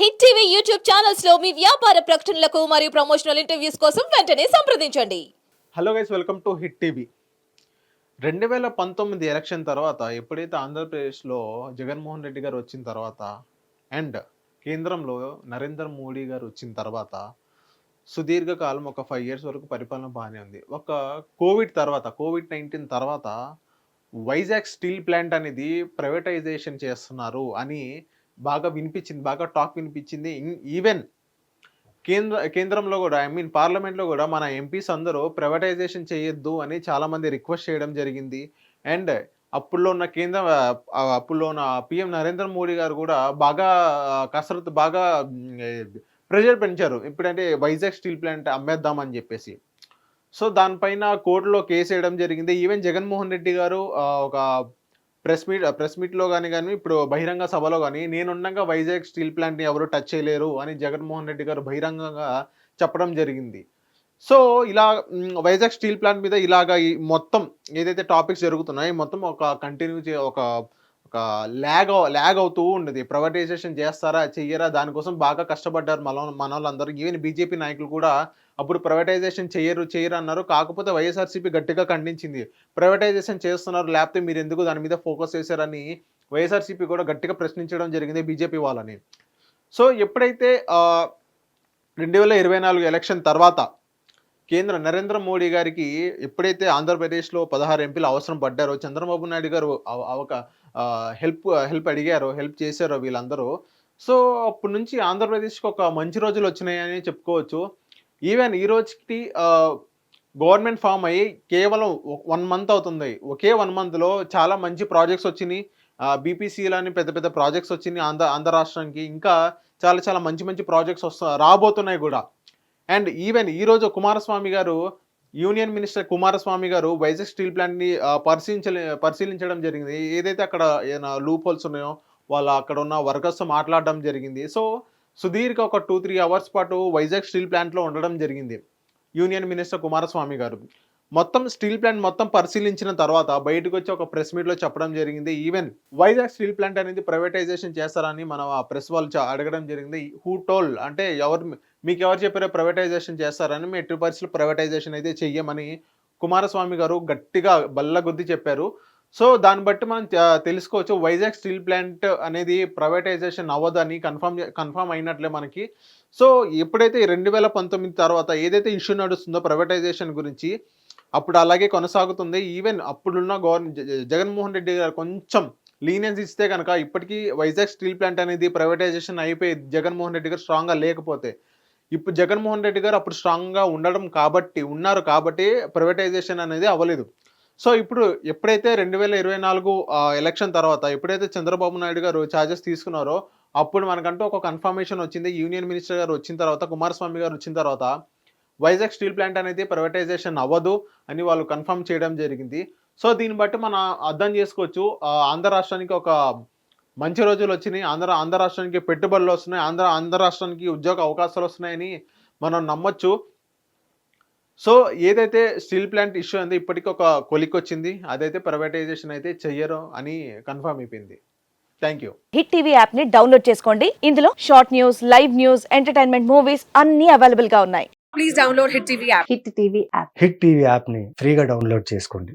Hit TV YouTube ఛానల్స్లో మీ వ్యాపార ప్రకటనలకు మరియు ప్రమోషనల్ ఇంటర్వ్యూస్ కోసం వెంటనే సంప్రదించండి. Hello guys welcome to hit TV. రెండు వేల పంతొమ్మిది ఎలక్షన్ తర్వాత ఎప్పుడైతే ఆంధ్రప్రదేశ్లో జగన్మోహన్ రెడ్డి గారు వచ్చిన తర్వాత అండ్ కేంద్రంలో నరేంద్ర మోడీ గారు వచ్చిన తర్వాత సుదీర్ఘకాలం ఒక ఫైవ్ ఇయర్స్ వరకు పరిపాలన బాగానే ఉంది. ఒక కోవిడ్ తర్వాత కోవిడ్ నైన్టీన్ తర్వాత వైజాగ్ స్టీల్ ప్లాంట్ అనేది ప్రైవేటైజేషన్ చేస్తున్నారు అని బాగా వినిపించింది బాగా టాక్ వినిపించింది. ఈవెన్ కేంద్ర కేంద్రంలో కూడా ఐ మీన్ పార్లమెంట్లో కూడా మన ఎంపీస్ అందరూ ప్రైవేటైజేషన్ చేయొద్దు అని చాలామంది రిక్వెస్ట్ చేయడం జరిగింది. అండ్ అప్పుల్లో ఉన్న కేంద్ర అప్పుల్లో ఉన్న పిఎం నరేంద్ర మోడీ గారు కూడా బాగా కసరత్తు బాగా ప్రెషర్ పెంచారు. ఇప్పుడంటే వైజాగ్ స్టీల్ ప్లాంట్ అమ్మేద్దామని చెప్పేసి. సో దానిపైన కోర్టులో కేసు వేయడం జరిగింది. ఈవెన్ జగన్మోహన్ రెడ్డి గారు ఒక ప్రెస్ మీట్ ప్రెస్ మీట్లో కానీ కానీ ఇప్పుడు బహిరంగ సభలో కానీ నేనుండగా వైజాగ్ స్టీల్ ప్లాంట్ని ఎవరు టచ్ చేయలేరు అని జగన్మోహన్ రెడ్డి గారు బహిరంగంగా చెప్పడం జరిగింది. సో ఇలా వైజాగ్ స్టీల్ ప్లాంట్ మీద ఇలాగా ఈ మొత్తం ఏదైతే టాపిక్స్ జరుగుతున్నాయో మొత్తం ఒక కంటిన్యూ చే ఒక ఒక ల్యాగ్ ల్యాగ్ అవుతూ ఉండేది. ప్రైవేటైజేషన్ చేస్తారా చెయ్యరా దానికోసం బాగా కష్టపడ్డారు మన మన వాళ్ళందరూ ఈవెన్ బీజేపీ నాయకులు కూడా అప్పుడు ప్రైవేటైజేషన్ చేయరు చేయరు అన్నారు. కాకపోతే వైఎస్ఆర్సీపీ గట్టిగా ఖండించింది. ప్రైవేటైజేషన్ చేస్తున్నారు లేకపోతే మీరు ఎందుకు దాని మీద ఫోకస్ చేశారని వైఎస్ఆర్సీపీ కూడా గట్టిగా ప్రశ్నించడం జరిగింది బీజేపీ వాళ్ళని. సో ఎప్పుడైతే రెండు వేల ఇరవై నాలుగు ఎలక్షన్ తర్వాత కేంద్ర నరేంద్ర మోడీ గారికి ఎప్పుడైతే ఆంధ్రప్రదేశ్లో పదహారు ఎంపీలు అవసరం పడ్డారో చంద్రబాబు నాయుడు గారు ఒక అవక హెల్ప్ హెల్ప్ అడిగారో హెల్ప్ చేశారో వీళ్ళందరూ. సో అప్పటి నుంచి ఆంధ్రప్రదేశ్కి ఒక మంచి రోజులు వచ్చినాయని చెప్పుకోవచ్చు. ఈవెన్ ఈ రోజుకి గవర్నమెంట్ ఫామ్ అయ్యి కేవలం వన్ మంత్ అవుతుంది. ఒకే వన్ మంత్లో చాలా మంచి ప్రాజెక్ట్స్ వచ్చినాయి. బీపీసీలని పెద్ద పెద్ద ప్రాజెక్ట్స్ వచ్చినాయి ఆంధ్ర ఆంధ్ర రాష్ట్రానికి. ఇంకా చాలా చాలా మంచి మంచి ప్రాజెక్ట్స్ వస్తు రాబోతున్నాయి కూడా. అండ్ ఈవెన్ ఈరోజు కుమారస్వామి గారు యూనియన్ మినిస్టర్ కుమారస్వామి గారు వైజాగ్ స్టీల్ ప్లాంట్ని పరిశీలించలే పరిశీలించడం జరిగింది. ఏదైతే అక్కడ ఏదైనా లూప్ హోల్స్ ఉన్నాయో వాళ్ళు అక్కడ ఉన్న వర్కర్స్తో మాట్లాడడం జరిగింది. సో సుదీర్ఘ ఒక టూ త్రీ అవర్స్ పాటు వైజాగ్ స్టీల్ ప్లాంట్లో ఉండడం జరిగింది యూనియన్ మినిస్టర్ కుమారస్వామి గారు. మొత్తం స్టీల్ ప్లాంట్ మొత్తం పరిశీలించిన తర్వాత బయటకు వచ్చి ఒక ప్రెస్ మీట్లో చెప్పడం జరిగింది. ఈవెన్ వైజాగ్ స్టీల్ ప్లాంట్ అనేది ప్రైవేటైజేషన్ చేస్తారని మనం ఆ ప్రెస్ వాళ్ళు అడగడం జరిగింది. హూ టోల్ అంటే ఎవరు మీకు ఎవరు చెప్పారో ప్రైవేటైజేషన్ చేస్తారని మీ ఎట్టి పరిస్థితులు ప్రైవేటైజేషన్ అయితే చెయ్యమని కుమారస్వామి గారు గట్టిగా బల్లగుద్ది చెప్పారు. సో దాన్ని బట్టి మనం తెలుసుకోవచ్చు వైజాగ్ స్టీల్ ప్లాంట్ అనేది ప్రైవేటైజేషన్ అవ్వదని కన్ఫర్మ్ కన్ఫర్మ్ అయినట్లే మనకి. సో ఎప్పుడైతే రెండు వేల పంతొమ్మిది తర్వాత ఏదైతే ఇష్యూ నడుస్తుందో ప్రైవేటైజేషన్ గురించి అప్పుడు అలాగే కొనసాగుతుంది. ఈవెన్ అప్పుడున్న గవర్న జగన్మోహన్ రెడ్డి గారు కొంచెం లీనియన్స్ ఇస్తే కనుక ఇప్పటికీ వైజాగ్ స్టీల్ ప్లాంట్ అనేది ప్రైవేటైజేషన్ అయిపోయి జగన్మోహన్ రెడ్డి గారు స్ట్రాంగ్గా లేకపోతే ఇప్పుడు జగన్మోహన్ రెడ్డి గారు అప్పుడు స్ట్రాంగ్గా ఉండడం కాబట్టి ఉన్నారు కాబట్టి ప్రైవేటైజేషన్ అనేది అవ్వలేదు. సో ఇప్పుడు ఎప్పుడైతే రెండు వేల ఇరవై నాలుగు ఎలక్షన్ తర్వాత ఎప్పుడైతే చంద్రబాబు నాయుడు గారు ఛార్జెస్ తీసుకున్నారో అప్పుడు మనకంటూ ఒక కన్ఫర్మేషన్ వచ్చింది. యూనియన్ మినిస్టర్ గారు వచ్చిన తర్వాత కుమారస్వామి గారు వచ్చిన తర్వాత వైజాగ్ స్టీల్ ప్లాంట్ అనేది ప్రైవేటైజేషన్ అవ్వదు అని వాళ్ళు కన్ఫర్మ్ చేయడం జరిగింది. సో దీన్ని బట్టి మనం అర్థం చేసుకోవచ్చు. ఆంధ్ర రాష్ట్రానికి ఒక మంచి రోజులు వచ్చినాయి. ఆంధ్ర ఆంధ్ర రాష్ట్రానికి పెట్టుబడులు వస్తున్నాయి. ఆంధ్ర ఆంధ్ర రాష్ట్రానికి ఉద్యోగ అవకాశాలు వస్తున్నాయని మనం నమ్మొచ్చు. సో ఏదైతే స్టీల్ ప్లాంట్ ఇష్యూ అంది ఇప్పటికీ ఒక కొలిక్ వచ్చింది. అదైతే ప్రైవేటైజేషన్ అయితే చెయ్యరు అని కన్ఫర్మ్ అయిపోయింది. Thank you. హిట్ టీవీ యాప్ని డౌన్లోడ్ చేసుకోండి. ఇందులో short news live news entertainment movies అన్ని అవైలబుల్గా ఉన్నాయి. please download Hit TV app. Hit TV app. Hit TV యాప్ని ఫ్రీగా డౌన్లోడ్ చేసుకోండి.